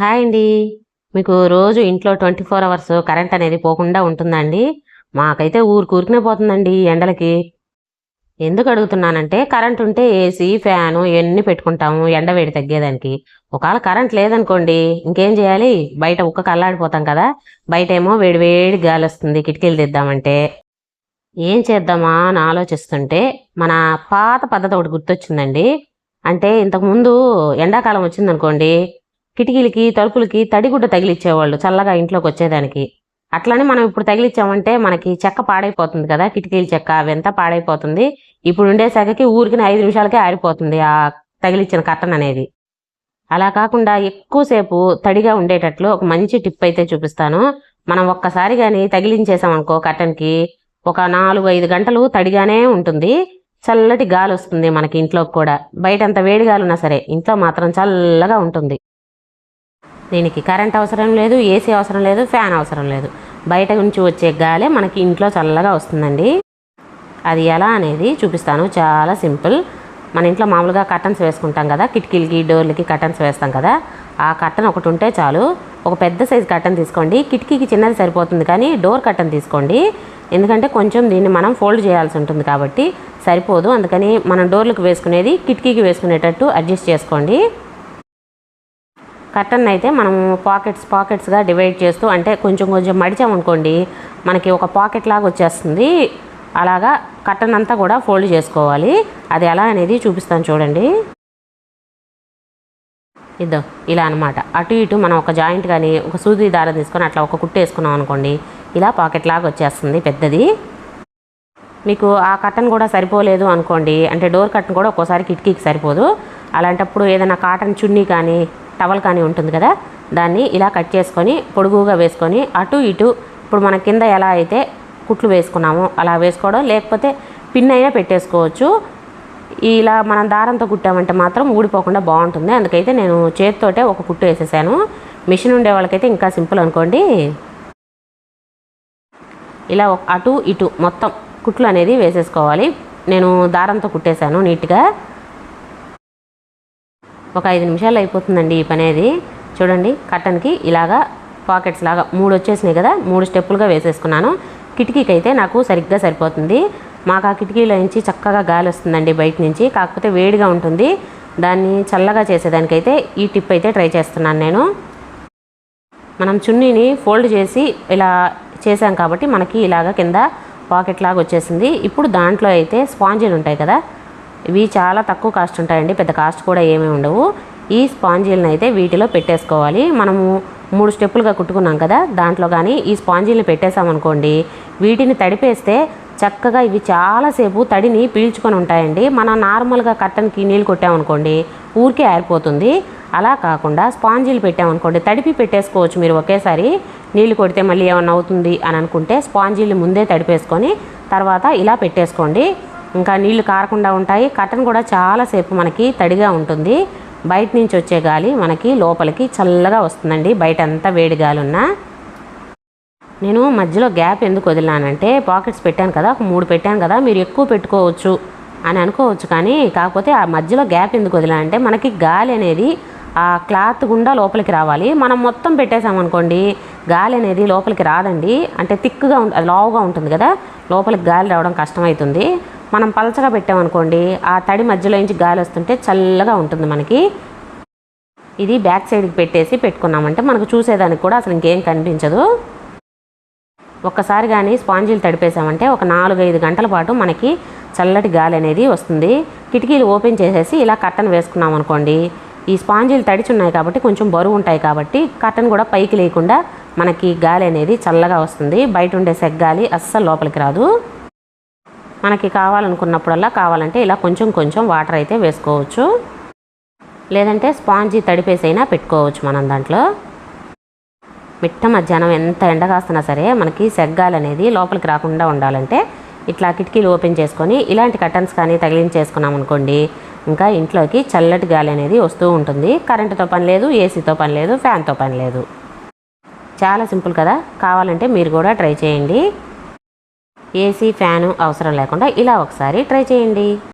Hi అండి. మీకు రోజు ఇంట్లో ట్వంటీ ఫోర్ అవర్స్ కరెంట్ అనేది పోకుండా ఉంటుందండి. మాకైతే ఊరు ఊరికనే పోతుందండి ఎండలకి. ఎందుకు అడుగుతున్నానంటే కరెంట్ ఉంటే ఏసీ ఫ్యాను ఇవన్నీ పెట్టుకుంటాము ఎండ వేడి తగ్గేదానికి. ఒకవేళ కరెంట్ లేదనుకోండి ఇంకేం చేయాలి? బయట ఉక్క కల్లాడిపోతాం కదా బయట ఏమో వేడి వేడి గాలి వస్తుంది కిటికీలు తెద్దామంటే. ఏం చేద్దామా అని ఆలోచిస్తుంటే మన పాత పద్ధతి ఒకటి గుర్తొచ్చిందండి. అంటే ఇంతకుముందు ఎండాకాలం వచ్చిందనుకోండి కిటికీలకి తలుపులకి తడిగుడ్డ తగిలిచ్చేవాళ్ళు చల్లగా ఇంట్లోకి వచ్చేదానికి. అట్లానే మనం ఇప్పుడు తగిలిచ్చామంటే మనకి చెక్క పాడైపోతుంది కదా కిటికీల చెక్క అవంతా పాడైపోతుంది. ఇప్పుడు ఉండే ఊరికి ఐదు నిమిషాలకే ఆరిపోతుంది ఆ తగిలిచ్చిన కట్టన్ అనేది. అలా కాకుండా ఎక్కువసేపు తడిగా ఉండేటట్లు ఒక మంచి టిప్ అయితే చూపిస్తాను. మనం ఒక్కసారి కానీ తగిలించేసామనుకో కట్టన్కి ఒక నాలుగు ఐదు గంటలు తడిగానే ఉంటుంది. చల్లటి గాలి వస్తుంది మనకి ఇంట్లోకి కూడా. బయట అంత వేడి గాలి ఉన్నా సరే ఇంట్లో మాత్రం చల్లగా ఉంటుంది. దీనికి కరెంట్ అవసరం లేదు ఏసీ అవసరం లేదు ఫ్యాన్ అవసరం లేదు. బయట నుంచి వచ్చే గాలే మనకి ఇంట్లో చల్లగా వస్తుందండి. అది ఎలా అనేది చూపిస్తాను. చాలా సింపుల్. మన ఇంట్లో మామూలుగా కర్టన్స్ వేసుకుంటాం కదా కిటికీలకి డోర్లకి కర్టన్స్ వేస్తాం కదా ఆ కర్టన్ ఒకటి ఉంటే చాలు. ఒక పెద్ద సైజు కర్టన్ తీసుకోండి. కిటికీకి చిన్నది సరిపోతుంది కానీ డోర్ కర్టన్ తీసుకోండి. ఎందుకంటే కొంచెం దీన్ని మనం ఫోల్డ్ చేయాల్సి ఉంటుంది కాబట్టి సరిపోదు. అందుకని మనం డోర్లకు వేసుకునేది కిటికీకి వేసుకునేటట్టు అడ్జస్ట్ చేసుకోండి. కర్టన్ అయితే మనం పాకెట్స్ పాకెట్స్గా డివైడ్ చేస్తూ అంటే కొంచెం కొంచెం మడిచామనుకోండి మనకి ఒక పాకెట్ లాగా వచ్చేస్తుంది. అలాగా కర్టన్ అంతా కూడా ఫోల్డ్ చేసుకోవాలి. అది ఎలా అనేది చూపిస్తాను చూడండి. ఇద్దో ఇలా అనమాట అటు ఇటు మనం ఒక జాయింట్ కానీ ఒక సూది దారం తీసుకొని అట్లా ఒక కుట్టు వేసుకున్నాం అనుకోండి ఇలా పాకెట్ లాగా వచ్చేస్తుంది పెద్దది. మీకు ఆ కట్టన్ కూడా సరిపోలేదు అనుకోండి అంటే డోర్ కట్టన్ కూడా ఒక్కోసారి కిటికీకి సరిపోదు. అలాంటప్పుడు ఏదైనా కాటన్ చున్నీ కానీ టవల్ కానీ ఉంటుంది కదా దాన్ని ఇలా కట్ చేసుకొని పొడుగుగా వేసుకొని అటు ఇటు ఇప్పుడు మన కింద ఎలా అయితే కుట్లు వేసుకున్నామో అలా వేసుకోవడం లేకపోతే పిన్ అయినా పెట్టేసుకోవచ్చు. ఇలా మనం దారంతో కుట్టామంటే మాత్రం ఊడిపోకుండా బాగుంటుంది. అందుకైతే నేను చేతితోటే ఒక కుట్టు వేసేసాను. మిషన్ ఉండే వాళ్ళకైతే ఇంకా సింపుల్ అనుకోండి. ఇలా అటు ఇటు మొత్తం కుట్లు అనేది వేసేసుకోవాలి. నేను దారంతో కుట్టేశాను నీట్గా. ఒక ఐదు నిమిషాలు అయిపోతుందండి ఈ పని అనేది చూడండి కట్టన్కి ఇలాగా పాకెట్స్ లాగా మూడు వచ్చేసినాయి కదా మూడు స్టెప్పులుగా వేసేసుకున్నాను. కిటికీకి అయితే నాకు సరిగ్గా సరిపోతుంది. మాకు ఆ కిటికీలో నుంచి చక్కగా గాలి వస్తుందండి బయట నుంచి. కాకపోతే వేడిగా ఉంటుంది. దాన్ని చల్లగా చేసేదానికైతే ఈ టిప్ అయితే ట్రై చేస్తున్నాను నేను. మనం చున్నీని ఫోల్డ్ చేసి ఇలా చేసాం కాబట్టి మనకి ఇలాగ కింద పాకెట్ లాగా వచ్చేసింది. ఇప్పుడు దాంట్లో అయితే స్పాంజీలు ఉంటాయి కదా ఇవి చాలా తక్కువ కాస్ట్ ఉంటాయండి పెద్ద కాస్ట్ కూడా ఏమీ ఉండవు. ఈ స్పాంజీలను అయితే వీటిలో పెట్టేసుకోవాలి. మనము మూడు స్టెప్పులుగా కుట్టుకున్నాం కదా దాంట్లో కానీ ఈ స్పాంజీలను పెట్టేసామనుకోండి వీటిని తడిపేస్తే చక్కగా ఇవి చాలాసేపు తడిని పీల్చుకొని ఉంటాయండి. మనం నార్మల్గా కట్టన్కి నీళ్ళు కొట్టామనుకోండి ఊరికే ఆరిపోతుంది. అలా కాకుండా స్పాంజీలు పెట్టామనుకోండి తడిపి పెట్టేసుకోవచ్చు మీరు ఒకేసారి. నీళ్ళు కొడితే మళ్ళీ ఏమన్నా అవుతుంది అని అనుకుంటే స్పాంజీలు ముందే తడిపేసుకొని తర్వాత ఇలా పెట్టేసుకోండి. ఇంకా నీళ్ళు కారకుండా ఉంటాయి. కట్టన్ కూడా చాలాసేపు మనకి తడిగా ఉంటుంది. బయట నుంచి వచ్చే గాలి మనకి లోపలికి చల్లగా వస్తుందండి. బయట అంతా వేడి గాలి ఉన్నా. నేను మధ్యలో గ్యాప్ ఎందుకు వదిలానంటే పాకెట్స్ పెట్టాను కదా ఒక మూడు పెట్టాను కదా మీరు ఎక్కువ పెట్టుకోవచ్చు అని అనుకోవచ్చు కానీ కాకపోతే ఆ మధ్యలో గ్యాప్ ఎందుకు వదిలానంటే మనకి గాలి అనేది ఆ క్లాత్ గుండా లోపలికి రావాలి. మనం మొత్తం పెట్టేసామనుకోండి గాలి అనేది లోపలికి రాదండి. అంటే థిక్గా ఉంటుంది అది లావుగా ఉంటుంది కదా లోపలికి గాలి రావడం కష్టమవుతుంది. మనం పలచగా పెట్టామనుకోండి ఆ తడి మధ్యలో నుంచి గాలి వస్తుంటే చల్లగా ఉంటుంది మనకి. ఇది బ్యాక్ సైడ్కి పెట్టేసి పెట్టుకున్నామంటే మనకు చూసేదానికి కూడా అసలు ఇంకేం కనిపించదు. ఒక్కసారి కానీ స్పాంజీలు తడిపేసామంటే ఒక నాలుగైదు గంటల పాటు మనకి చల్లటి గాలి అనేది వస్తుంది. కిటికీలు ఓపెన్ చేసేసి ఇలా కట్టన్ వేసుకున్నాం అనుకోండి ఈ స్పాంజీలు తడిచున్నాయి కాబట్టి కొంచెం బరువు ఉంటాయి కాబట్టి కట్టన్ కూడా పైకి లేకుండా మనకి గాలి అనేది చల్లగా వస్తుంది. బయట ఉండే సెగ్గాలి అస్సలు లోపలికి రాదు. మనకి కావాలనుకున్నప్పుడల్లా కావాలంటే ఇలా కొంచెం కొంచెం వాటర్ అయితే వేసుకోవచ్చు. లేదంటే స్పాంజీ తడిపేసైనా పెట్టుకోవచ్చు మనం దాంట్లో. మిట్ట మధ్యాహ్నం ఎంత ఎండ కాస్తున్నా సరే మనకి సెగ్గాలు అనేది లోపలికి రాకుండా ఉండాలంటే ఇట్లా కిటికీలు ఓపెన్ చేసుకొని ఇలాంటి కర్టన్స్ కానీ తగిలించేసుకున్నాం అనుకోండి ఇంకా ఇంట్లోకి చల్లటి గాలి అనేది వస్తూ ఉంటుంది. కరెంటుతో పని లేదు ఏసీతో పని లేదు ఫ్యాన్తో పని లేదు. చాలా సింపుల్ కదా. కావాలంటే మీరు కూడా ట్రై చేయండి. ఏసీ ఫ్యాను అవసరం లేకుండా ఇలా ఒకసారి ట్రై చేయండి.